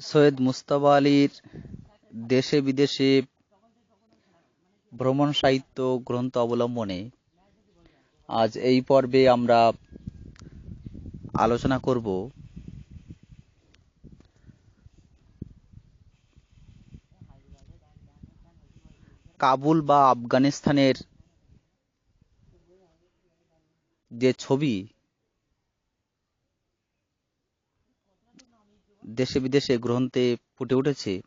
সৈয়দ মুস্তাবা আলীর দেশে বিদেশে ভ্রমণ সাহিত্য গ্রন্থ অবলম্বনে আজ এই পর্বে আমরা আলোচনা করব কাবুল বা আফগানিস্তানের যে ছবি দেশে বিদেশে গ্রন্থে ফুটে উঠেছে।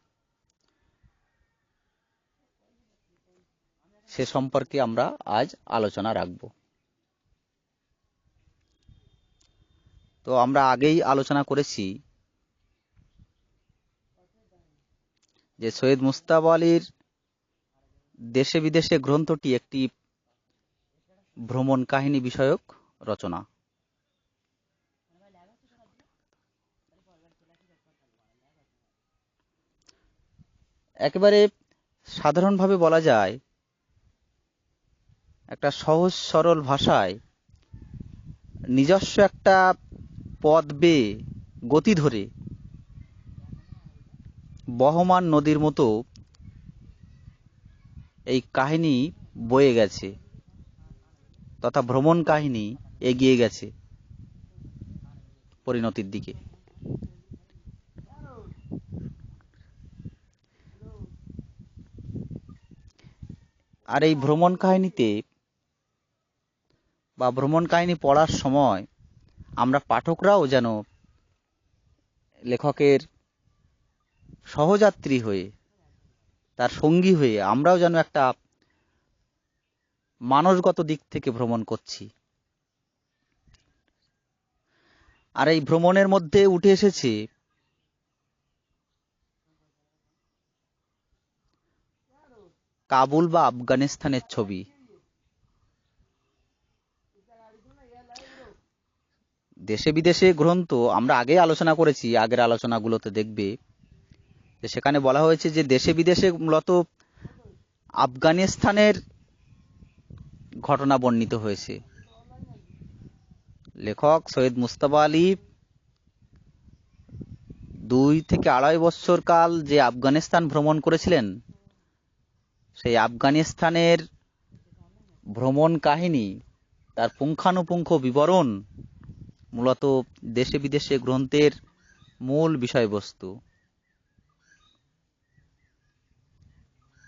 সে সম্পর্কে আমরা আজ আলোচনা রাখব। তো আমরা আগেই আলোচনা করেছি যে সৈয়দ মুস্তাব আলীর দেশে বিদেশে গ্রন্থটি একটি ভ্রমণ কাহিনী বিষয়ক রচনা। একেবারে সাধারণভাবে বলা যায়, একটা সহজ সরল ভাষায় নিজস্ব একটা পথ বেয়ে গতি ধরে বহমান নদীর মতো এই কাহিনী বয়ে গেছে তথা ভ্রমণ কাহিনী এগিয়ে গেছে পরিণতির দিকে। আর এই ভ্রমণ কাহিনীতে বা ভ্রমণ কাহিনী পড়ার সময় আমরা পাঠকরাও যেন লেখকের সহযাত্রী হয়ে, তার সঙ্গী হয়ে আমরাও যেন একটা মানসগত দিক থেকে ভ্রমণ করছি। আর এই ভ্রমণের মধ্যে উঠে এসেছে কাবুল বা আফগানিস্তানের ছবি। দেশে বিদেশে গ্রন্থ, আমরা আগে আলোচনা করেছি, আগের আলোচনাগুলোতে দেখবে সেখানে বলা হয়েছে যে দেশে বিদেশে মূলত আফগানিস্তানের ঘটনা বর্ণিত হয়েছে। লেখক সৈয়দ মুস্তাবা আলী দুই থেকে আড়াই বছর কাল যে আফগানিস্তান ভ্রমণ করেছিলেন সেই আফগানিস্তানের ভ্রমণ কাহিনী, তার পুঙ্খানুপুঙ্খ বিবরণ মূলত দেশে বিদেশে গ্রন্থের মূল বিষয়বস্তু।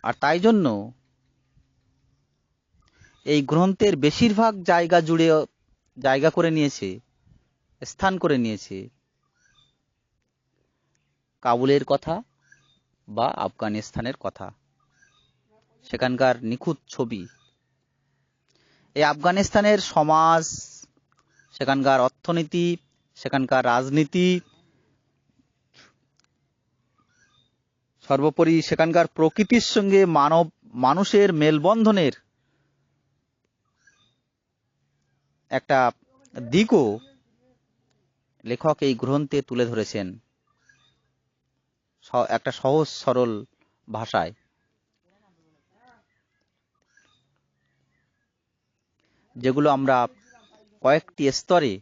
আর তাই জন্য এই গ্রন্থের বেশিরভাগ জায়গা জুড়ে, জায়গা করে নিয়েছে, স্থান করে নিয়েছে কাবুলের কথা বা আফগানিস্তানের কথা। সেখানকার নিখুঁত ছবি। এই আফগানিস্তানের সমাজ, সেখানকার অর্থনীতি, সেখানকার রাজনীতি, সর্বোপরি সেখানকার প্রকৃতির সঙ্গে মানব, মানুষের মেলবন্ধনের একটা দিকও লেখক এই গ্রন্থে তুলে ধরেছেন। একটা সহজ সরল ভাষায়। যেগুলো আমরা কয়েকটি স্তরে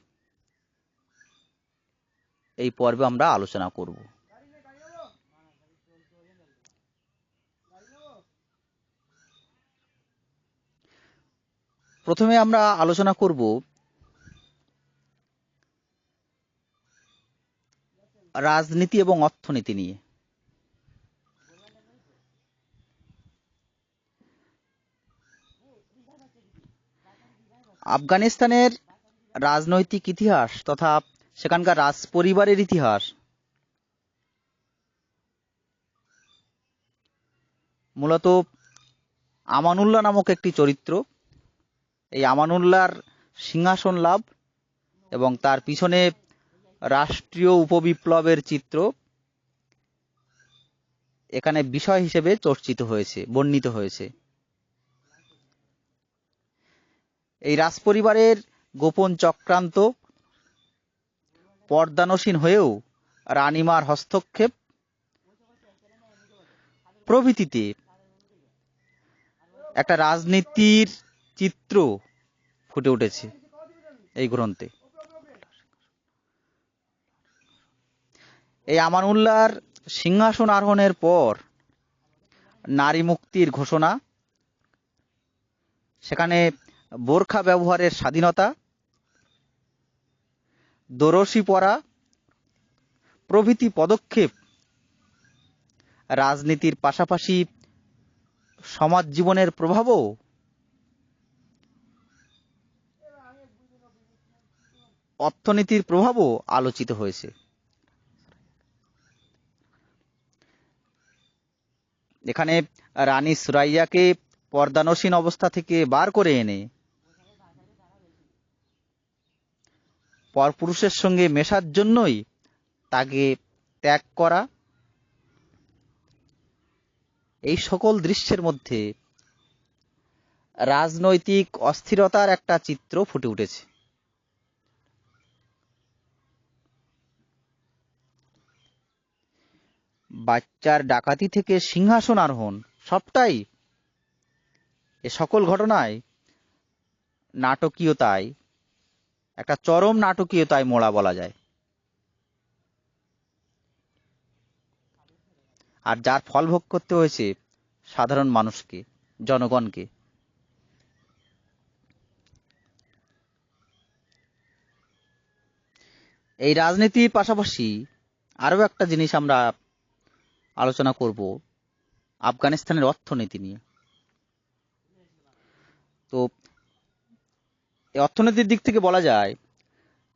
এই পর্বে আমরা আলোচনা করব। প্রথমে আমরা আলোচনা করব রাজনীতি এবং অর্থনীতি নিয়ে। আফগানিস্তানের রাজনৈতিক ইতিহাস তথা সেখানকার রাজ পরিবারের ইতিহাস। মূলত আমানুল্লাহ নামক একটি চরিত্র। এই আমানুল্লাহর সিংহাসন লাভ এবং তার পিছনে রাষ্ট্রীয় উপবিপ্লবের চিত্র এখানে বিষয় হিসেবে চর্চিত হয়েছে, বর্ণিত হয়েছে। এই রাজপরিবারের গোপন চক্রান্ত পর্দানসীন হয়েও রানিমার হস্তক্ষেপ প্রভৃতিতে একটা রাজনীতির চিত্র ফুটে উঠেছে এই গ্রন্থে। এই আমানুল্লাহর সিংহাসন আরোহণের পর নারী মুক্তির ঘোষণা, সেখানে বোরখা ব্যবহারের স্বাধীনতা, দোরসি পরা, প্রভৃতি পদক্ষেপ রাজনীতির পাশাপাশি সমাজ জীবনের প্রভাবও অর্থনীতির প্রভাবও আলোচিত হয়েছে। এখানে রানী সুরাইয়াকে পর্দানসীন অবস্থা থেকে বার করে এনে পরপুরুষের সঙ্গে মেশার জন্যই তাকে ত্যাগ করা। এই সকল দৃশ্যের মধ্যে রাজনৈতিক অস্থিরতার একটা চিত্র ফুটে উঠেছে। বাচ্চার ডাকাতি থেকে সিংহাসন আরোহণ, সবটাই এ সকল ঘটনায় নাটকীয়তায় একটা চরম নাটকীয়তায় মোড়া বলা যায়। আর যার ফল ভোগ করতে হয়েছে সাধারণ মানুষকে, জনগণকে। এই রাজনীতির পাশাপাশি আরও একটা জিনিস আমরা আলোচনা করব, আফগানিস্তানের অর্থনীতি নিয়ে। তো অর্থনীতির দিক থেকে বলা যায়,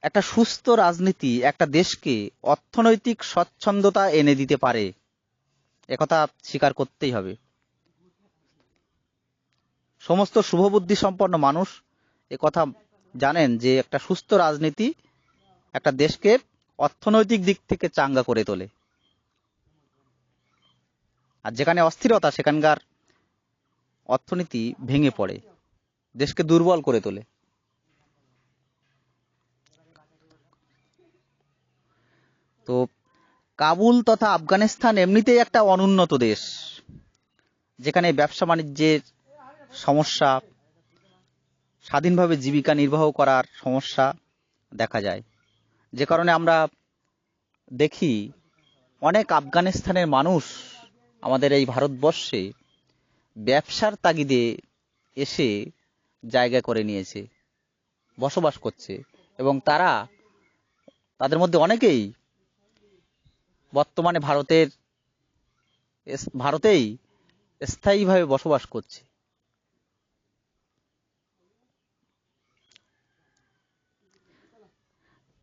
একটা সুস্থ রাজনীতি একটা দেশকে অর্থনৈতিক স্বচ্ছন্দতা এনে দিতে পারে, একথা স্বীকার করতেই হবে। সমস্ত শুভবুদ্ধি সম্পন্ন মানুষ কথা জানেন যে একটা সুস্থ রাজনীতি একটা দেশকে অর্থনৈতিক দিক থেকে চাঙ্গা করে তোলে। আর যেখানে অস্থিরতা সেখানকার অর্থনীতি ভেঙে পড়ে, দেশকে দুর্বল করে তোলে। তো কাবুল তথা আফগানিস্তান এমনিতেই একটা অনুন্নত দেশ, যেখানে ব্যবসা বাণিজ্যের সমস্যা, স্বাধীনভাবে জীবিকা নির্বাহ করার সমস্যা দেখা যায়। যে কারণে আমরা দেখি অনেক আফগানিস্তানের মানুষ আমাদের এই ভারতবর্ষে ব্যবসার তাগিদে এসে জায়গা করে নিয়েছে, বসবাস করছে এবং তারা, তাদের মধ্যে অনেকেই বর্তমানে ভারতের ভারতেই স্থায়ীভাবে বসবাস করছে।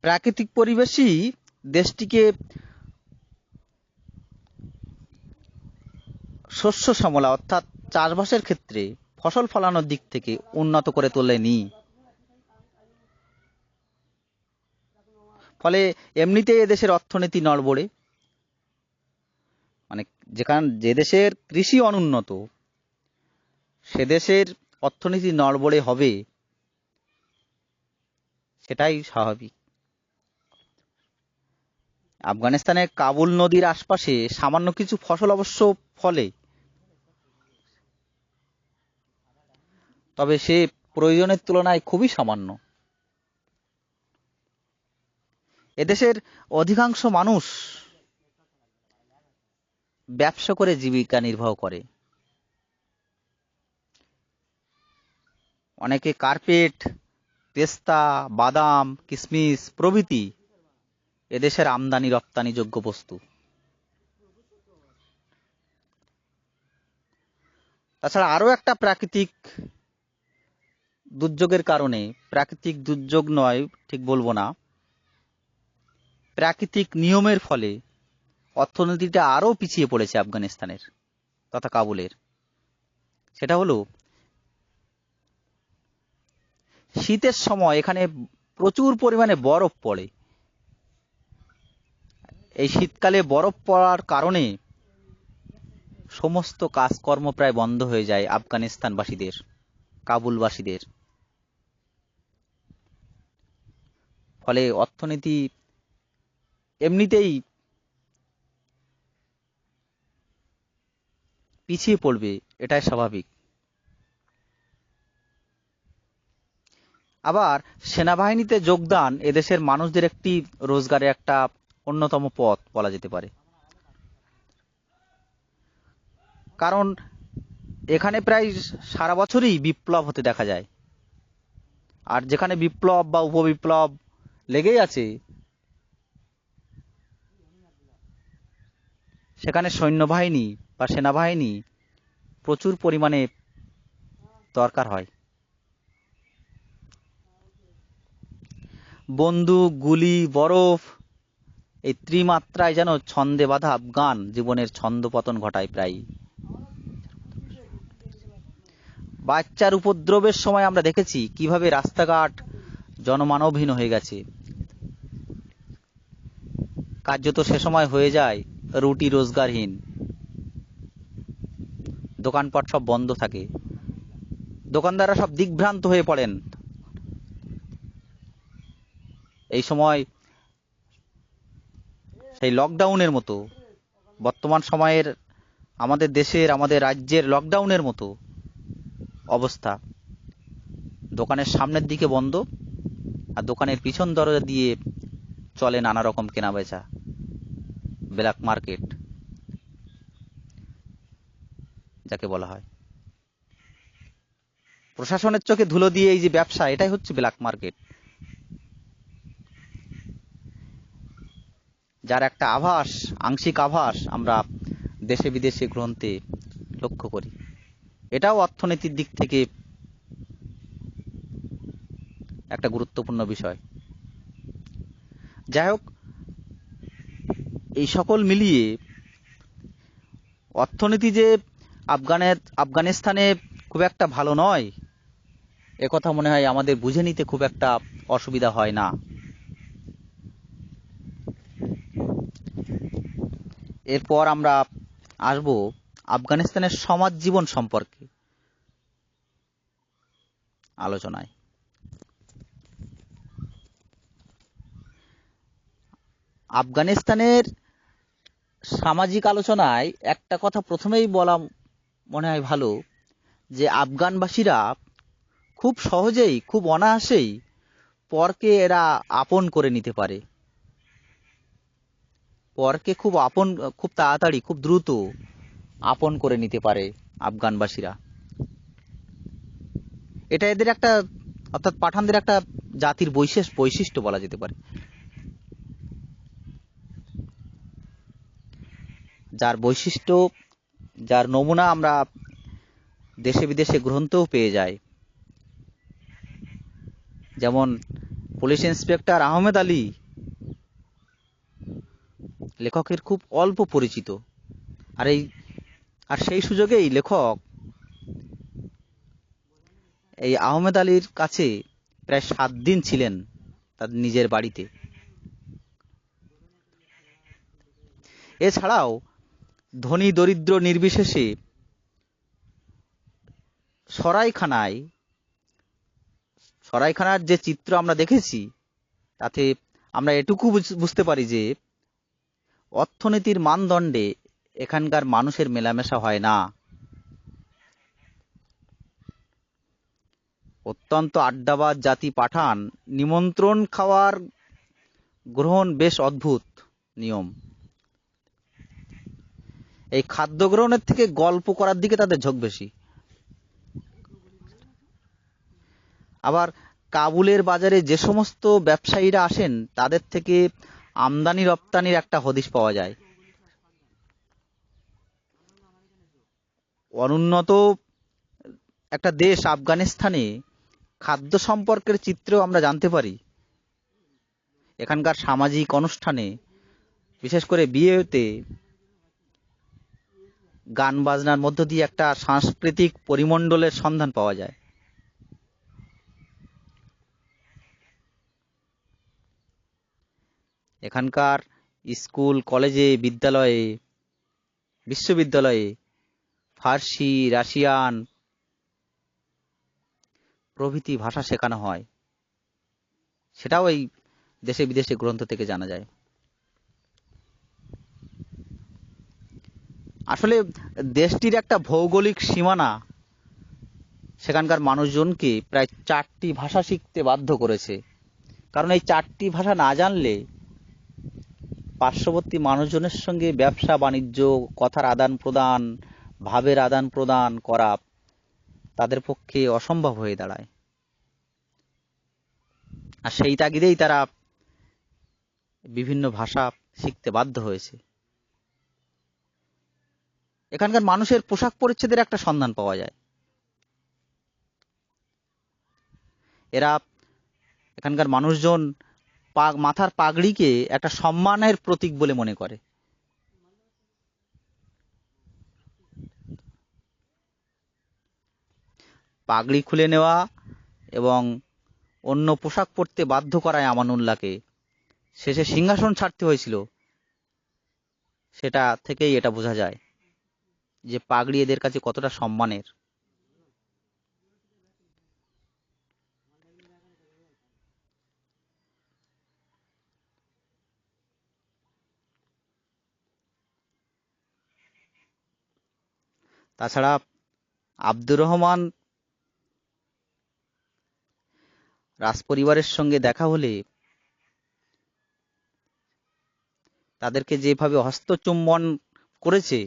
প্রাকৃতিক পরিবেশই দেশটিকে শস্য শ্যামলা অর্থাৎ চাষবাসের ক্ষেত্রে ফসল ফলানোর দিক থেকে উন্নত করে তোলেনি। ফলে এমনিতেই এদেশের অর্থনীতি নড়বড়ে। মানে যেখান, যে দেশের কৃষি অনুন্নত, সে দেশের অর্থনীতি নড়বড়ে হবে, সেটাই স্বাভাবিক। আফগানিস্তানের কাবুল নদীর আশপাশে সামান্য কিছু ফসল অবশ্য ফলে। তবে সে প্রয়োজনের তুলনায় খুবই সামান্য। এদেশের অধিকাংশ মানুষ ব্যবসা করে জীবিকা নির্বাহ করে। অনেকে কার্পেট, পেস্তা, বাদাম কিশমিশ প্রভৃতি এদেশের আমদানি, রপ্তানি যোগ্য বস্তু। তাছাড়া আরও একটা প্রাকৃতিক দুর্যোগের কারণে, প্রাকৃতিক দুর্যোগ নয়, ঠিক বলব না, প্রাকৃতিক নিয়মের ফলে অর্থনীতিটা আরও পিছিয়ে পড়েছে আফগানিস্তানের, তথা কাবুলের। সেটা হলো, শীতের সময় এখানে প্রচুর পরিমাণে বরফ পড়ে। এই শীতকালে বরফ পড়ার কারণে সমস্ত কাজকর্ম প্রায় বন্ধ হয়ে যায় আফগানিস্তানবাসীদের, কাবুলবাসীদের। ফলে অর্থনীতি এমনিতেই পিছিয়ে পড়বে, এটাই স্বাভাবিক। আবার সেনাবাহিনীতে যোগদান এদেশের মানুষদের একটি রোজগারের একটা অন্যতম পথ বলা যেতে পারে। কারণ এখানে প্রায় সারা বছরই বিপ্লব হতে দেখা যায়। আর যেখানে বিপ্লব বা উপবিপ্লব লেগেই আছে, সেখানে সৈন্যবাহিনী বা সেনাবাহিনী প্রচুর পরিমাণে দরকার হয়। বন্দুক, গুলি, বরফ, এই ত্রিমাত্রায় যেন ছন্দে বাঁধা আফগান জীবনের ছন্দপতন ঘটায় প্রায় বাচ্চার উপদ্রবের সময় আমরা দেখেছি কীভাবে রাস্তাঘাট জনমানবহীন হয়ে গেছে। কার্যত সে সময় হয়ে যায় রুটি রোজগারহীন। দোকানপাট সব বন্ধ থাকে। দোকানদাররা সব দিগ্ভ্রান্ত হয়ে পড়েন। এই সময় সেই লকডাউনের মতো, বর্তমান সময়ের আমাদের দেশের, আমাদের রাজ্যের লকডাউনের মতো অবস্থা। দোকানের সামনের দিকে বন্ধ আর দোকানের পিছন দরজা দিয়ে চলে নানা রকম কেনা বেচা ব্ল্যাক মার্কেট। যাকে বলা হয়। প্রশাসনের চোখে ধুলো দিয়ে এই যে ব্যবসা, এটাই হচ্ছে ব্ল্যাক মার্কেট যার একটা আভাস, আংশিক আভাস আমরা দেশে বিদেশে গ্রন্থে লক্ষ্য করি। এটাও অর্থনীতির দিক থেকে একটা গুরুত্বপূর্ণ বিষয়। যাই হোক, এই সকল মিলিয়ে অর্থনীতি যে আফগানের আফগানিস্তানে খুব একটা ভালো নয়। একথা মনে হয় আমাদের বুঝে নিতে খুব একটা অসুবিধা হয় না। এরপর আমরা আসব আফগানিস্তানের সমাজ জীবন সম্পর্কে আলোচনায়। আফগানিস্তানের সামাজিক আলোচনায় একটা কথা প্রথমেই বলা মনে হয় ভালো, যে আফগানবাসীরা খুব সহজেই, খুব অনায়াসেই পরকে এরা আপন করে নিতে পারে। পরকে খুব আপন, খুব তাড়াতাড়ি, খুব দ্রুত আপন করে নিতে পারে আফগানবাসীরা। এটা এদের একটা, অর্থাৎ পাঠানদের একটা জাতির বৈশেষ, বৈশিষ্ট্য বলা যেতে পারে। যার বৈশিষ্ট্য যার নমুনা আমরা দেশে বিদেশে গ্রন্থও পেয়ে যাই। যেমন পুলিশ ইন্সপেক্টর আহমেদ আলী লেখকের খুব অল্প পরিচিত। আর এই, আর সেই সুযোগেই লেখক এই আহমেদ আলীর কাছে প্রায় সাত দিন ছিলেন তার নিজের বাড়িতে। এছাড়াও ধনী দরিদ্র নির্বিশেষে সরাইখানায়, সরাইখানার যে চিত্র আমরা দেখেছি, তাতে আমরা এটুকু বুঝতে পারি যে অর্থনীতির মানদণ্ডে এখানকার মানুষের মেলামেশা হয় না। অত্যন্ত আড্ডাবাজ জাতি পাঠান, নিমন্ত্রণ খাওয়ার গ্রহণ বেশ অদ্ভুত নিয়ম। এই খাদ্য গ্রহণের থেকে গল্প করার দিকে তাদের ঝোঁক বেশি। আবার কাবুলের বাজারে যে সমস্ত ব্যবসায়ীরা আসেন, তাদের থেকে আমদানি রপ্তানির একটা হদিশ পাওয়া যায়। অনুন্নত একটা দেশ আফগানিস্তানে খাদ্য সম্পর্কের চিত্র আমরা জানতে পারি। এখানকার সামাজিক অনুষ্ঠানে, বিশেষ করে বিয়েতে গান বাজনার মধ্য দিয়ে একটা সাংস্কৃতিক পরিমণ্ডলের সন্ধান পাওয়া যায়। এখানকার স্কুল, কলেজে, বিদ্যালয়ে, বিশ্ববিদ্যালয়ে ফার্সি, রাশিয়ান প্রভৃতি ভাষা শেখানো হয়। সেটাও এই দেশে বিদেশে গ্রন্থ থেকে জানা যায়। আসলে দেশটির একটা ভৌগোলিক সীমানা, সেখানকার মানুষজনকে প্রায় চারটি ভাষা শিখতে বাধ্য করেছে। কারণ এই চারটি ভাষা না জানলে পার্শ্ববর্তী মানুষজনের সঙ্গে ব্যবসা, বাণিজ্য, কথার আদান প্রদান, ভাবের আদান প্রদান করা তাদের পক্ষে অসম্ভব হয়ে দাঁড়ায়। আর সেই তাগিদেই তারা বিভিন্ন ভাষা শিখতে বাধ্য হয়েছে। এখানকার মানুষের পোশাক পরিচ্ছেদের একটা সন্ধান পাওয়া যায়। এরা এখানকার মানুষজন পাগ মাথার পাগড়িকে একটা সম্মানের প্রতীক বলে মনে করে। পাগড়ি খুলে নেওয়া এবং অন্য পোশাক পরতে বাধ্য করায় আমানুল্লাহকে। শেষে সিংহাসন ছাড়তে হয়েছিল। সেটা থেকেই এটা বোঝা যায়। যে পাগড়ি এদের কাছে কতটা সম্মানের? তাছাড়া আব্দুর রহমান রাজপরিবারের সঙ্গে দেখা হলে তাদেরকে যেভাবে হস্তচুম্বন করেছে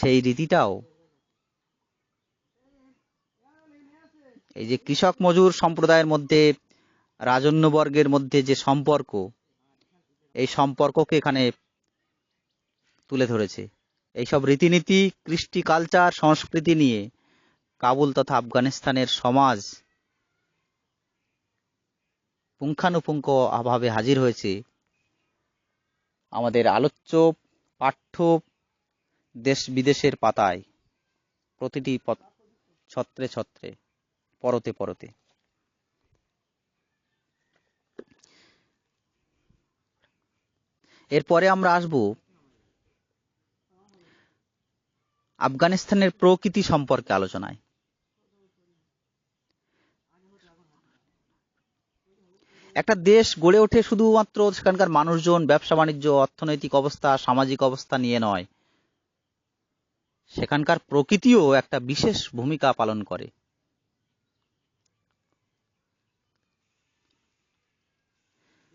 সেই রীতিটাও। এই যে কৃষক মজুর সম্প্রদায়ের মধ্যে, রাজন্যবর্গের মধ্যে যে সম্পর্ক, এই সম্পর্ককে এখানে তুলে ধরেছে। এইসব রীতিনীতি, কৃষ্টি কালচার, সংস্কৃতি নিয়ে কাবুল তথা আফগানিস্তানের সমাজ পুঙ্খানুপুঙ্খ অভাবে হাজির হয়েছে। আমাদের আলোচ্য পাঠ্য দেশ বিদেশের পাতায় প্রতিটি ছত্রে ছত্রে, পরতে পরতে। এরপরে আমরা আসব আফগানিস্তানের প্রকৃতি সম্পর্কে আলোচনায়। একটা দেশ গড়ে ওঠে শুধুমাত্র সেখানকার মানুষজন ব্যবসা বাণিজ্য অর্থনৈতিক অবস্থা, সামাজিক অবস্থা নিয়ে নয়। সেখানকার প্রকৃতিও একটা বিশেষ ভূমিকা পালন করে।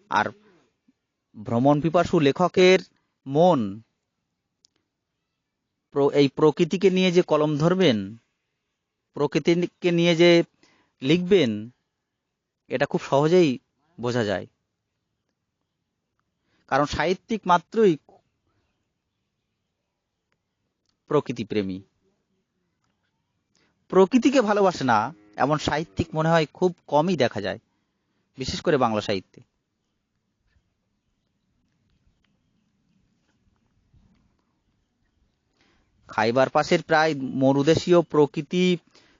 আর ভ্রমণ পিপাসু লেখকের মন এই প্রকৃতিকে নিয়ে যে কলম ধরবেন, প্রকৃতিকে নিয়ে যে লিখবেন, এটা খুব সহজেই বোঝা যায়। কারণ সাহিত্যিক মাত্রই প্রকৃতিপ্রেমী। প্রকৃতিকে ভালোবাসে না, এমন সাহিত্যিক মনে হয় খুব কমই দেখা যায়, বিশেষ করে বাংলা সাহিত্যে। খাইবার পাশের প্রায় মরুদেশীয় প্রকৃতি,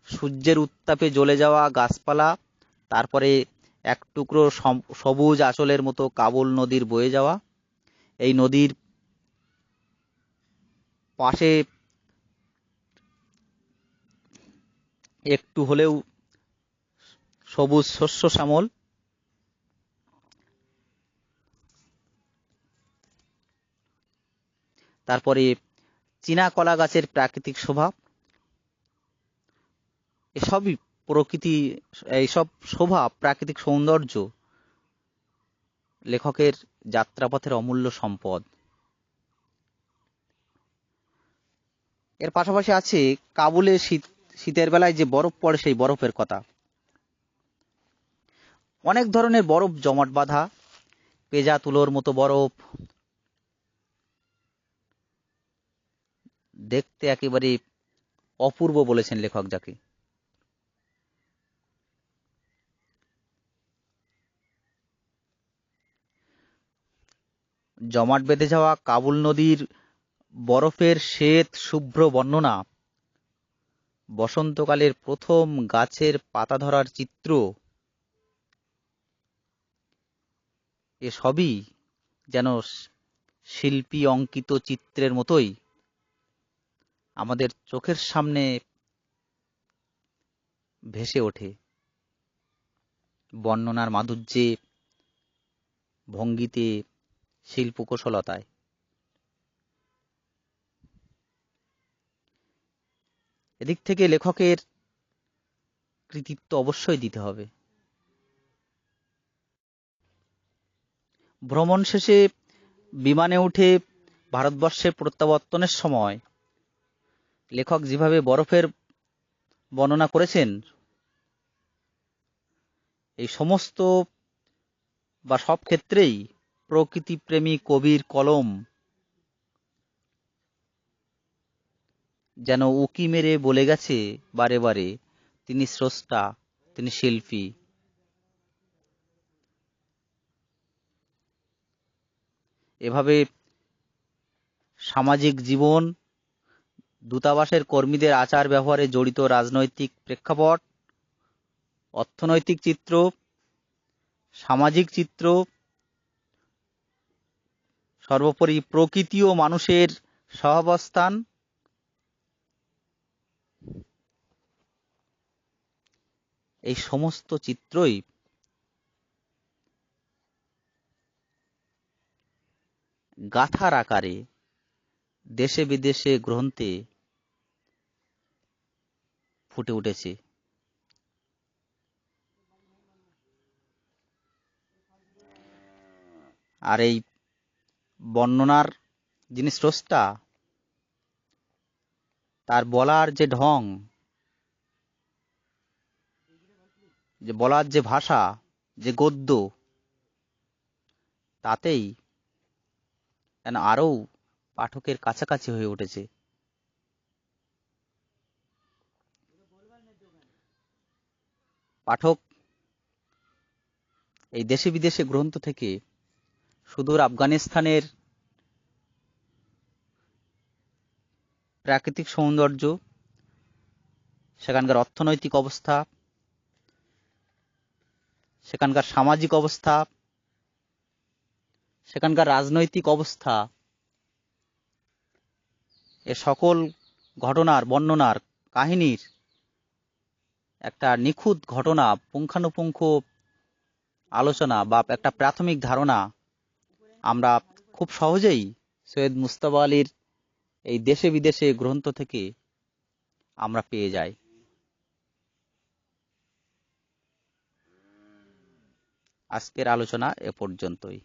সূর্যের উত্তাপে জ্বলে যাওয়া গাছপালা, তারপরে এক টুকরো সবুজ আঁচলের মতো কাবুল নদীর বয়ে যাওয়া, এই নদীর পাশে একটু হলেও সবুজ শস্য শ্যামল। তারপরে চীনা কলা গাছের প্রাকৃতিক শোভা। এসবই প্রকৃতি, এইসব শোভা প্রাকৃতিক সৌন্দর্য লেখকের যাত্রাপথের অমূল্য সম্পদ। এর পাশাপাশি আছে কাবুলে শীত শীতের বেলায় যে বরফ পড়ে সেই বরফের কথা। অনেক ধরনের বরফ, জমাট বাঁধা, পেজা, তুলোর মতো বরফ। দেখতে একেবারে অপূর্ব বলেছেন লেখক যাকে। জমাট বেঁধে যাওয়া কাবুল নদীর বরফের শ্বেত, শুভ্র বর্ণনা বসন্তকালের প্রথম গাছের পাতা ধরার চিত্র। এসবই যেন শিল্পী অঙ্কিত চিত্রের মতোই। আমাদের চোখের সামনে ভেসে ওঠে। বর্ণনার মাধুর্যে ভঙ্গিতে শিল্পকুশলতায়। এদিক থেকে লেখকের কৃতিত্ব অবশ্যই দিতে হবে। ভ্রমণ শেষে বিমানে উঠে ভারতবর্ষে প্রত্যাবর্তনের সময় লেখক যেভাবে বরফের বর্ণনা করেছেন, এই সমস্ত বা সব ক্ষেত্রেই প্রকৃতিপ্রেমী কবির কলম যেন উকি মেরে বলে গেছে বারে বারে, তিনি স্রষ্টা, তিনি শিল্পী। এভাবে সামাজিক জীবন, দূতাবাসের কর্মীদের আচার ব্যবহারে জড়িত রাজনৈতিক প্রেক্ষাপট, অর্থনৈতিক চিত্র, সামাজিক চিত্র, সর্বোপরি প্রকৃতি ও মানুষের সহাবস্থান এই সমস্ত চিত্রই গাথার আকারে দেশে বিদেশে গ্রন্থে ফুটে উঠেছে। আর এই বর্ণনার যিনি স্রষ্টা, তার বলার যে ঢং যে বলার যে ভাষা, যে গদ্য, তাতেই যেন আরও পাঠকের কাছাকাছি হয়ে উঠেছে। পাঠক এই দেশে বিদেশে গ্রন্থ থেকে সুদূর আফগানিস্তানের প্রাকৃতিক সৌন্দর্য, সেখানকার অর্থনৈতিক অবস্থা সেখানকার সামাজিক অবস্থা, সেখানকার রাজনৈতিক অবস্থা, এ সকল ঘটনার, বর্ণনার, কাহিনীর একটা নিখুঁত ঘটনা, পুঙ্খানুপুঙ্খ আলোচনা বা একটা প্রাথমিক ধারণা আমরা খুব সহজেই সৈয়দ মুস্তফা আলীর এই দেশে বিদেশে গ্রন্থ থেকে আমরা পেয়ে যাই। আজকের আলোচনা এ পর্যন্তই।